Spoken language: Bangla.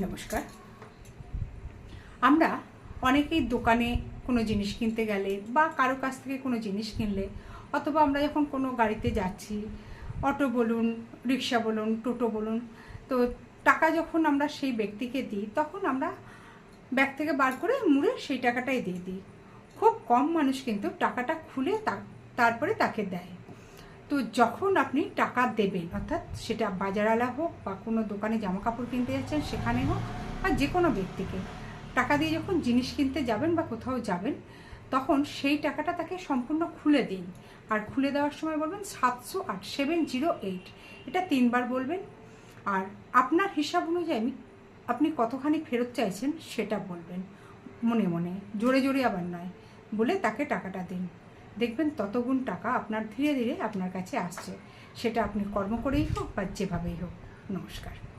নমস্কার। আমরা অনেকেই দোকানে কোনো জিনিস কিনতে গেলে বা কারও কাছ থেকে কোনো জিনিস কিনলে অথবা আমরা যখন কোনো গাড়িতে যাচ্ছি, অটো বলুন, রিক্সা বলুন, টোটো বলুন, তো টাকা যখন আমরা সেই ব্যক্তিকে দিই, তখন আমরা ব্যাগ থেকে বার করে মুড়ে সেই টাকাটাই দিয়ে দিই। খুব কম মানুষ কিন্তু টাকাটা খুলে তারপরে তাকে দেয়। তো যখন আপনি টাকা দেবেন, অর্থাৎ সেটা বাজারওয়ালা হোক বা কোনো দোকানে জামা কাপড় কিনতে যাচ্ছেন, সেখানে হোক বা যে কোনো ব্যক্তিকে, টাকা দিয়ে যখন জিনিস কিনতে যাবেন বা কোথাও যাবেন, তখন সেই টাকাটা তাকে সম্পূর্ণ খুলে দিন। আর খুলে দেওয়ার সময় বলবেন সাতশো আট, সেভেন জিরো এইট। এটা তিনবার বলবেন। আর আপনার হিসাব অনুযায়ী আপনি কতখানি ফেরত চাইছেন সেটা বলবেন, মনে মনে, জোরে জোরে আবার নয়, বলে তাকে টাকাটা দিন। দেখবেন ততগুণ টাকা আপনার ধীরে ধীরে আপনার কাছে আসছে। সেটা আপনি কর্ম করেই হোক বা যেভাবেই হোক। নমস্কার।